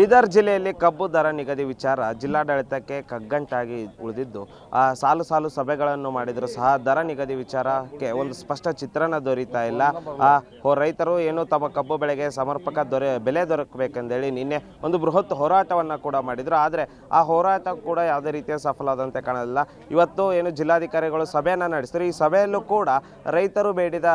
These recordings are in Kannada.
ಬೀದರ್ ಜಿಲ್ಲೆಯಲ್ಲಿ ಕಬ್ಬು ದರ ನಿಗದಿ ವಿಚಾರ ಜಿಲ್ಲಾಡಳಿತಕ್ಕೆ ಕಗ್ಗಂಟಾಗಿ ಉಳಿದಿದ್ದು, ಆ ಸಾಲು ಸಾಲು ಸಭೆಗಳನ್ನು ಮಾಡಿದರೂ ಸಹ ದರ ನಿಗದಿ ವಿಚಾರಕ್ಕೆ ಒಂದು ಸ್ಪಷ್ಟ ಚಿತ್ರಣ ದೊರೀತಾ ಇಲ್ಲ. ಆ ರೈತರು ಏನು ತಮ್ಮ ಕಬ್ಬು ಬೆಳೆಗೆ ಸಮರ್ಪಕ ದೊರೆ, ಬೆಲೆ ದೊರಕಬೇಕೆಂದೇಳಿ ನಿನ್ನೆ ಒಂದು ಬೃಹತ್ ಹೋರಾಟವನ್ನು ಕೂಡ ಮಾಡಿದರು. ಆದರೆ ಆ ಹೋರಾಟ ಕೂಡ ಯಾವುದೇ ರೀತಿಯ ಸಫಲವಾದಂತೆ ಕಾಣಲಿಲ್ಲ. ಇವತ್ತು ಏನು ಜಿಲ್ಲಾಧಿಕಾರಿಗಳು ಸಭೆಯನ್ನು ನಡೆಸಿದ್ರು. ಈ ಸಭೆಯಲ್ಲೂ ಕೂಡ ರೈತರು ಬೇಡಿದ,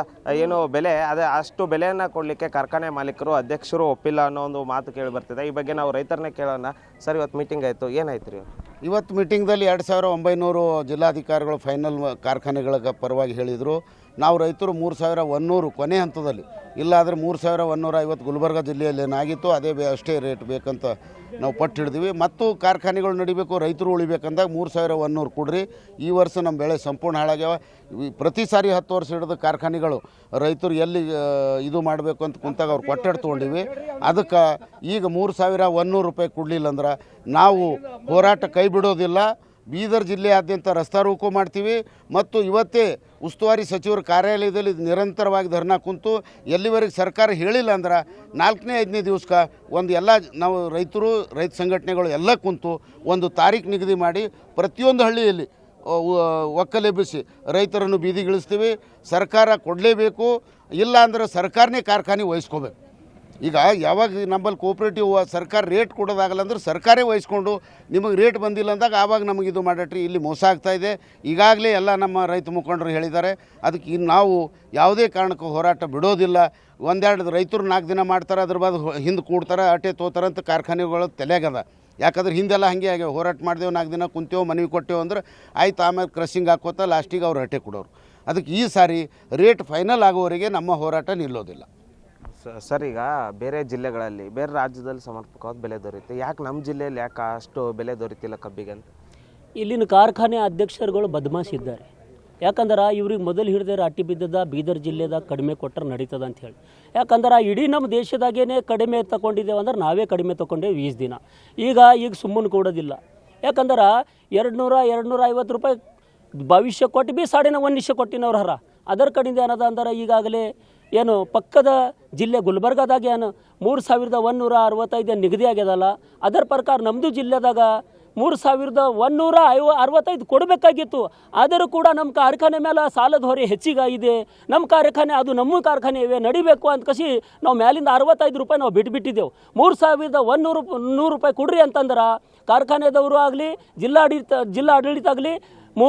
ಏನು ಬೆಲೆ, ಅದೇ ಅಷ್ಟು ಬೆಲೆಯನ್ನು ಕೊಡಲಿಕ್ಕೆ ಕಾರ್ಖಾನೆ ಮಾಲೀಕರು ಅಧ್ಯಕ್ಷರು ಒಪ್ಪಿಲ್ಲ ಅನ್ನೋ ಒಂದು ಮಾತು ಕೇಳಿ ಬರ್ತಿದೆ. ಈ ಬಗ್ಗೆ ನಾವು ರೈತರನ್ನೇ ಕೇಳೋಣ ಸರ್ ಇವತ್ತು ಮೀಟಿಂಗ್ ಆಯಿತು ಏನಾಯ್ತು ರೀ? ಇವತ್ತು ಮೀಟಿಂಗ್ದಲ್ಲಿ ಎರಡು ಸಾವಿರ ಒಂಬೈನೂರು ಜಿಲ್ಲಾಧಿಕಾರಿಗಳು ಫೈನಲ್ ಕಾರ್ಖಾನೆಗಳ ಪರವಾಗಿ ಹೇಳಿದರು. ನಾವು ರೈತರು ಮೂರು ಸಾವಿರ ಒನ್ನೂರು ಕೊನೆ ಹಂತದಲ್ಲಿ. ಇಲ್ಲಾದರೆ ಮೂರು ಸಾವಿರ ಒನ್ನೂರ ಐವತ್ತು ಗುಲ್ಬರ್ಗ ಜಿಲ್ಲೆಯಲ್ಲಿ ಏನಾಗಿತ್ತು, ಅದೇ ಬೇ ಅಷ್ಟೇ ರೇಟ್ ಬೇಕಂತ ನಾವು ಪಟ್ಟು ಹಿಡಿದ್ವಿ ಮತ್ತು ಕಾರ್ಖಾನೆಗಳು ನಡಿಬೇಕು, ರೈತರು ಉಳಿಬೇಕಂದಾಗ ಮೂರು ಸಾವಿರ ಒನ್ನೂರು ಕೊಡ್ರಿ. ಈ ವರ್ಷ ನಮ್ಮ ಬೆಳೆ ಸಂಪೂರ್ಣ ಹಾಳಾಗ್ಯಾವ. ಪ್ರತಿ ಸಾರಿ ಹತ್ತು ವರ್ಷ ಹಿಡಿದು ಕಾರ್ಖಾನೆಗಳು ರೈತರು ಎಲ್ಲಿ ಇದು ಮಾಡಬೇಕು ಅಂತ ಕುಂತಾಗ ಅವ್ರು ಕೊಟ್ಟಡ ತೊಗೊಂಡಿವಿ. ಅದಕ್ಕೆ ಈಗ ಮೂರು ಸಾವಿರ ಒನ್ನೂರು ರೂಪಾಯಿ ಕೊಡಲಿಲ್ಲ ಅಂದ್ರೆ ನಾವು ಹೋರಾಟ ಕೈ ಬಿಡೋದಿಲ್ಲ. ಬೀದರ್ ಜಿಲ್ಲೆಯಾದ್ಯಂತ ರಸ್ತಾ ರೋಕೋ ಮಾಡ್ತೀವಿ. ಮತ್ತು ಇವತ್ತೇ ಉಸ್ತುವಾರಿ ಸಚಿವರ ಕಾರ್ಯಾಲಯದಲ್ಲಿ ನಿರಂತರವಾಗಿ ಧರ್ನಾ ಕುಂತು ಎಲ್ಲಿವರೆಗೆ ಸರ್ಕಾರ ಹೇಳಿಲ್ಲ ಅಂದ್ರೆ ನಾಲ್ಕನೇ ಐದನೇ ದಿವಸಕ್ಕೆ ಒಂದು ಎಲ್ಲ ನಾವು ರೈತರು, ರೈತ ಸಂಘಟನೆಗಳು ಎಲ್ಲ ಕುಂತು ಒಂದು ತಾರೀಕು ನಿಗದಿ ಮಾಡಿ ಪ್ರತಿಯೊಂದು ಹಳ್ಳಿಯಲ್ಲಿ ಒಕ್ಕಲೆಬ್ಬಿಸಿ ರೈತರನ್ನು ಬೀದಿಗಿಳಿಸ್ತೀವಿ. ಸರ್ಕಾರ ಕೊಡಲೇಬೇಕು. ಇಲ್ಲ ಅಂದ್ರೆ ಸರ್ಕಾರನೇ ಕಾರ್ಖಾನೆ ವಹಿಸ್ಕೋಬೇಕು. ಈಗ ಯಾವಾಗ ನಂಬಲ್ಲಿ ಕೋಪ್ರೇಟಿವ್ ಸರ್ಕಾರ ರೇಟ್ ಕೊಡೋದಾಗಲ್ಲ ಅಂದ್ರೆ ಸರ್ಕಾರೇ ವಹಿಸ್ಕೊಂಡು ನಿಮಗೆ ರೇಟ್ ಬಂದಿಲ್ಲ ಅಂದಾಗ ಆವಾಗ ನಮಗೆ ಇದು ಮಾಡಟ್ರಿ. ಇಲ್ಲಿ ಮೋಸ ಆಗ್ತಾ ಇದೆ. ಈಗಾಗಲೇ ಎಲ್ಲ ನಮ್ಮ ರೈತ ಮುಖಂಡರು ಹೇಳಿದ್ದಾರೆ. ಅದಕ್ಕೆ ಇನ್ನು ನಾವು ಯಾವುದೇ ಕಾರಣಕ್ಕೂ ಹೋರಾಟ ಬಿಡೋದಿಲ್ಲ. ಒಂದೆರಡು ರೈತರು ನಾಲ್ಕು ದಿನ ಮಾಡ್ತಾರೆ, ಅದ್ರ ಬಾದ್ ಹಿಂದೆ ಕೂಡ್ತಾರೆ, ಅಟೆ ತೋತಾರೆ ಅಂತ ಕಾರ್ಖಾನೆಗಳು ತಲೆಯಾಗದ ಯಾಕಂದ್ರೆ ಹಿಂದೆಲ್ಲ ಹಾಗೆ ಆಗ್ಯಾವ. ಹೋರಾಟ ಮಾಡಿದೆವು, ನಾಲ್ಕು ದಿನ ಕುಂತೇವು, ಮನವಿ ಕೊಟ್ಟೆವು ಅಂದ್ರೆ ಆಯ್ತು, ಆಮೇಲೆ ಕ್ರಶಿಂಗ್ ಹಾಕೋತ ಲಾಸ್ಟಿಗೆ ಅವ್ರು ಅಟೆ ಕೊಡೋರು. ಅದಕ್ಕೆ ಈ ಸಾರಿ ರೇಟ್ ಫೈನಲ್ ಆಗೋವರೆಗೆ ನಮ್ಮ ಹೋರಾಟ ನಿಲ್ಲೋದಿಲ್ಲ. ಸರ್, ಈಗ ಬೇರೆ ಜಿಲ್ಲೆಗಳಲ್ಲಿ, ಬೇರೆ ರಾಜ್ಯದಲ್ಲಿ ಸಮರ್ಪಕವಾದ ಬೆಲೆ ದೊರೆಯುತ್ತೆ. ಯಾಕೆ ನಮ್ಮ ಜಿಲ್ಲೆಯಲ್ಲಿ ಯಾಕೆ ಅಷ್ಟು ಬೆಲೆ ದೊರೀತಿಲ್ಲ ಕಬ್ಬಿಗೆ ಅಂತ? ಇಲ್ಲಿನ ಕಾರ್ಖಾನೆ ಅಧ್ಯಕ್ಷರುಗಳು ಬದಮಾಸಿದ್ದಾರೆ ಯಾಕಂದ್ರೆ ಇವ್ರಿಗೆ ಮೊದಲು ಹಿಡಿದ್ರೆ ಅಟ್ಟಿ ಬಿದ್ದದ ಬೀದರ್ ಜಿಲ್ಲೆದಾಗ ಕಡಿಮೆ ಕೊಟ್ಟರೆ ನಡೀತದ ಅಂತ ಹೇಳಿ. ಯಾಕಂದ್ರೆ ಇಡೀ ನಮ್ಮ ದೇಶದಾಗೇನೆ ಕಡಿಮೆ ತಗೊಂಡಿದ್ದೇವೆ ಅಂದ್ರೆ ನಾವೇ ಕಡಿಮೆ ತಗೊಂಡೇವೆ ಈಸ್ ದಿನ. ಈಗ ಈಗ ಸುಮ್ಮನೆ ಕೊಡೋದಿಲ್ಲ. ಯಾಕಂದ್ರೆ ಎರಡು ನೂರ ಎರಡು ನೂರ ಐವತ್ತು ರೂಪಾಯಿ ಭವಿಷ್ಯ ಕೊಟ್ಟು ಭೀ ಸಾಡಿನ ಒಂದು ನಿಮಿಷ ಕೊಟ್ಟಿನವ್ರು ಹರ. ಅದರ ಕಡಿಂದ ಏನದ ಅಂದ್ರೆ ಈಗಾಗಲೇ ಏನು ಪಕ್ಕದ ಜಿಲ್ಲೆ ಗುಲ್ಬರ್ಗಾದಾಗ ಏನು ಮೂರು ಸಾವಿರದ ಒಂದೂರ ಅರವತ್ತೈದು ನಿಗದಿ ಆಗ್ಯದಲ್ಲ? ಅದರ ಪ್ರಕಾರ ನಮ್ಮದು ಜಿಲ್ಲೆದಾಗ ಮೂರು ಸಾವಿರದ ಒಂದೂರ ಐವ, ಅರವತ್ತೈದು ಕೊಡಬೇಕಾಗಿತ್ತು. ಆದರೂ ಕೂಡ ನಮ್ಮ ಕಾರ್ಖಾನೆ ಮೇಲೆ ಸಾಲದ ಹೊರೆ ಹೆಚ್ಚಿಗಾಗಿದೆ ನಮ್ಮ ಕಾರ್ಖಾನೆ ಅದು ನಮ್ಮ ಕಾರ್ಖಾನೆ ಇವೆ, ನಡಿಬೇಕು ಅಂತ ಕಸಿ ನಾವು ಮ್ಯಾಲಿಂದ ಅರವತ್ತೈದು ರೂಪಾಯಿ ನಾವು ಬಿಟ್ಬಿಟ್ಟಿದ್ದೆವು. ಮೂರು ಸಾವಿರದ ಒಂದೂರು, ನೂರು ರೂಪಾಯಿ ಕೊಡ್ರಿ ಅಂತಂದ್ರೆ ಕಾರ್ಖಾನೆದವರು ಆಗಲಿ, ಜಿಲ್ಲಾಡಳಿತ ಜಿಲ್ಲಾ ಆಡಳಿತ ಆಗಲಿ ಮೂ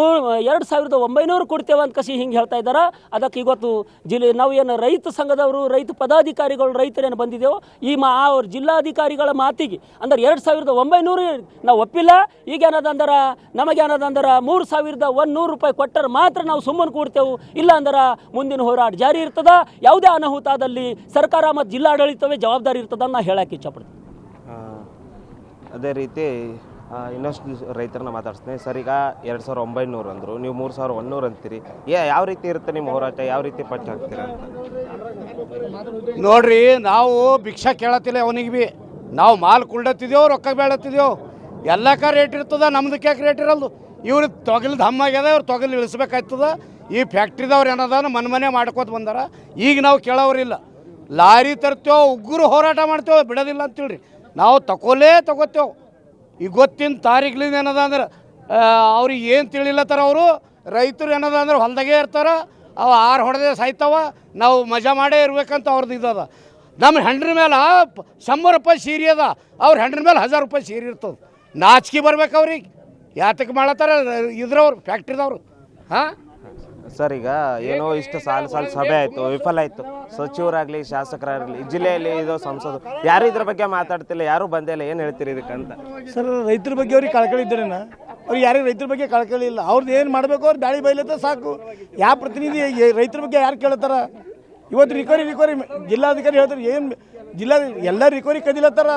ಎರಡು ಸಾವಿರದ ಒಂಬೈನೂರು ಕೊಡ್ತೇವೆ ಅಂತ ಕಸಿ ಹಿಂಗೆ ಹೇಳ್ತಾ ಇದ್ದಾರೆ? ಅದಕ್ಕೆ ಇವತ್ತು ಜಿಲ್ಲೆ, ನಾವು ಏನು ರೈತ ಸಂಘದವರು, ರೈತ ಪದಾಧಿಕಾರಿಗಳು ರೈತರೇನು ಬಂದಿದ್ದೇವೋ ಈ ಮಾ ಅವ್ರ ಜಿಲ್ಲಾಧಿಕಾರಿಗಳ ಮಾತಿಗೆ, ಅಂದ್ರೆ ಎರಡು ಸಾವಿರದ ಒಂಬೈನೂರು ನಾವು ಒಪ್ಪಿಲ್ಲ, ಈಗ ಏನದಂದ್ರೆ ನಮಗೇನದಂದ್ರೆ ಮೂರು ಸಾವಿರದ ಒಂದು ರೂಪಾಯಿ ಕೊಟ್ಟರೆ ಮಾತ್ರ ನಾವು ಸುಮ್ಮನೆ ಕೂಡ್ತೇವೆ, ಇಲ್ಲ ಅಂದ್ರೆ ಮುಂದಿನ ಹೋರಾಟ ಜಾರಿ ಇರ್ತದೆ, ಯಾವುದೇ ಅನಾಹುತದಲ್ಲಿ ಸರ್ಕಾರ ಮತ್ತು ಜಿಲ್ಲಾಡಳಿತವೇ ಜವಾಬ್ದಾರಿ ಇರ್ತದ ನಾ ಹೇಳಕ್ಕೆ ಇಚ್ಛಪಡ್ತೀನಿ. ಅದೇ ರೀತಿ ಇನ್ನಷ್ಟು ರೈತರನ್ನ ಮಾತಾಡ್ತೀನಿ ಸರ್, ಈಗ ಎರಡು ಸಾವಿರ ಒಂಬೈನೂರು ಅಂದರು. ನೀವು ಮೂರು ಸಾವಿರ ಒಂದೂರು ಅಂತೀರಿ. ಏ, ಯಾವ ರೀತಿ ಇರುತ್ತೆ ನಿಮ್ಮ ಹೋರಾಟ? ಯಾವ ರೀತಿ ಪಟ್ಟು ಹಾಕ್ತೀರ ನೋಡ್ರಿ, ನಾವು ಭಿಕ್ಷಾ ಕೇಳತ್ತಿಲ್ಲ ಅವನಿಗೆ ಬಿ. ನಾವು ಮಾಲ್ ಕುಳ್ಳತ್ತಿದ್ಯೋ, ರೊಕ್ಕ ಬೇಡತ್ತಿದೇವು ಎಲ್ಲಕ್ಕ ರೇಟ್ ಇರ್ತದ ನಮ್ದಕ್ಕೆ ರೇಟ್ ಇರಲ್ದು? ಇವ್ರು ತೊಗಲ್ ಆಗ್ಯದ, ಇವ್ರು ತೊಗಲು ಇಳಿಸ್ಬೇಕಾಯ್ತದ. ಈ ಫ್ಯಾಕ್ಟ್ರಿದವ್ರು ಏನದ ಮನೆ ಮನೆ ಮಾಡ್ಕೋತ ಬಂದಾರ. ಈಗ ನಾವು ಕೇಳೋರಿಲ್ಲ ಲಾರಿ ತರ್ತೇವೆ, ಉಗ್ರು ಹೋರಾಟ ಮಾಡ್ತೇವೆ, ಬಿಡೋದಿಲ್ಲ ಅಂತೇಳ್ರಿ ನಾವು ತಗೊಲೇ ತಗೋತೇವೆ. ಈಗ ಗೊತ್ತಿನ ತಾರೀಖ್ಲಿಂದ ಏನದ ಅಂದ್ರೆ ಅವ್ರಿಗೆ ಏನು ತಿಳಿಲತ್ತಾರ ಅವರು. ರೈತರು ಏನದ ಅಂದ್ರೆ ಹೊಲ್ದಾಗೆ ಇರ್ತಾರೆ, ಅವು ಆರು ಹೊಡೆದೇ ಸಾಯ್ತವ, ನಾವು ಮಜಾ ಮಾಡೇ ಇರ್ಬೇಕಂತ ಅವ್ರದ್ದು ಇದ್ದದ. ನಮ್ಮ ಹೆಂಡ್ರ ಮೇಲೆ ಶಂಬರ್ ರೂಪಾಯಿ ಸೀರೆ ಅದ, ಅವ್ರ ಹೆಂಡ್ರ ಮೇಲೆ ಹಜಾರ್ ರೂಪಾಯಿ ಸೀರೆ ಇರ್ತದೆ. ನಾಚಿಕೆ ಬರ್ಬೇಕು ಅವ್ರಿಗೆ. ಯಾತಕ್ಕೆ ಮಾಡತ್ತಾರ, ಇದ್ರವ್ರು ಫ್ಯಾಕ್ಟ್ರಿದವ್ರು ಹಾಂ? ಸರ್ ಈಗ ಏನೋ ಇಷ್ಟು ಸಾಲು ಸಾಲು ಸಭೆ ಆಯಿತು ವಿಫಲ ಆಯಿತು. ಸಚಿವರಾಗಲಿ ಶಾಸಕರಾಗಲಿ ಜಿಲ್ಲೆಯಲ್ಲಿ ಇದು ಸಂಸದರು ಯಾರು ಇದ್ರ ಬಗ್ಗೆ ಮಾತಾಡ್ತಿಲ್ಲ ಯಾರು ಬಂದೇ ಇಲ್ಲ ಏನು ಹೇಳ್ತೀರಿ ಇದಕ್ಕಂತ? ಸರ್ ರೈತರ ಬಗ್ಗೆ ಅವ್ರಿಗೆ ಕಳಕಳಿ ಇದ್ದಾರೇನ ಅವ್ರಿಗೆ ಯಾರಿಗೆ ರೈತರ ಬಗ್ಗೆ ಕಳಕಳಿ ಇಲ್ಲ ಅವ್ರದ್ದು ಏನು ಮಾಡಬೇಕು ಅವ್ರು ಬ್ಯಾಳಿ ಬೈಲತ್ತ ಸಾಕು. ಯಾವ ಪ್ರತಿನಿಧಿ ಏ- ರೈತರ ಬಗ್ಗೆ ಯಾರು ಕೇಳತ್ತಾರ ಇವತ್ತು ರಿಕವರಿ ರಿಕವರಿ ಜಿಲ್ಲಾಧಿಕಾರಿ ಹೇಳ್ತಾರೆ ಏನು ಜಿಲ್ಲಾ ಎಲ್ಲ recovery ಕದಿಲತ್ತಾರ.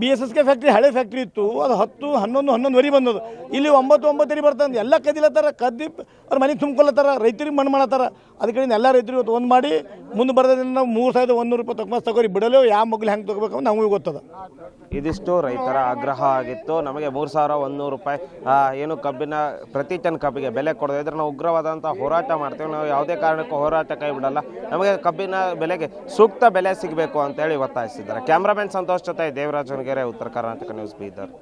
B S S K factory ಹಳೆ ಫ್ಯಾಕ್ಟ್ರಿ ಇತ್ತು. ಅದು ಹತ್ತು ಹನ್ನೊಂದು ಹನ್ನೊಂದುವರೆ ಬಂದದು ಇಲ್ಲಿ ಒಂಬತ್ತು ಒಂಬತ್ತರಿ ಬರ್ತಂದು. ಎಲ್ಲ ಕದಿಲತ್ತಾರ. ಕದ್ದಿ ಅವ್ರ ಮನೆ ತುಂಬಿಕೊಳ್ಳತ್ತಾರ ರೈತರಿಗೆ ಮಣ್ಣು ಮಾಡತ್ತಾರ. ಅದ ಕಡೆಯಿಂದ ಎಲ್ಲ ರೈತರು ಇವತ್ತು ಒಂದು ಮಾಡಿ, ಮುಂದೆ ಬರೋದ್ರಿಂದ ನಾವು ಮೂರು ಸಾವಿರದ ಒಂದೂರು ರೂಪಾಯಿ ತಗೊಂಡು ತಗೋರಿ ಬಿಡಲು ಯಾವ ಮಗ್ಲು ಹೆಂಗೆ ತಗೋಬೇಕು ನಮಗೂ ಗೊತ್ತದ. ಇದಿಷ್ಟು ರೈತರ ಆಗ್ರಹ ಆಗಿತ್ತು. ನಮಗೆ ಮೂರು ಸಾವಿರ ಒಂದೂರು ರೂಪಾಯಿ ಏನು ಕಬ್ಬಿನ, ಪ್ರತಿ ಟನ್ ಕಬ್ಬಿಗೆ ಬೆಲೆ ಕೊಡೋದು ಇದ್ರೆ ನಾವು ಉಗ್ರವಾದಂಥ ಹೋರಾಟ ಮಾಡ್ತೇವೆ. ನಾವು ಯಾವುದೇ ಕಾರಣಕ್ಕೂ ಹೋರಾಟ ಕೈ ಬಿಡಲ್ಲ. ನಮಗೆ ಕಬ್ಬಿನ ಬೆಲೆಗೆ ಸೂಕ್ತ ಬೆಲೆ ಸಿಗಬೇಕು ಅಂತೇಳಿ ಒತ್ತಾಯಿಸಿದ್ದಾರೆ. ಕ್ಯಾಮ್ರಾಮನ್ ಸಂತೋಷ್ ಜೊತೆ ದೇವರಾಜ್ ಉತ್ತರ ಕರ್ನಾಟಕ ನ್ಯೂಸ್ ಬೀದರ್.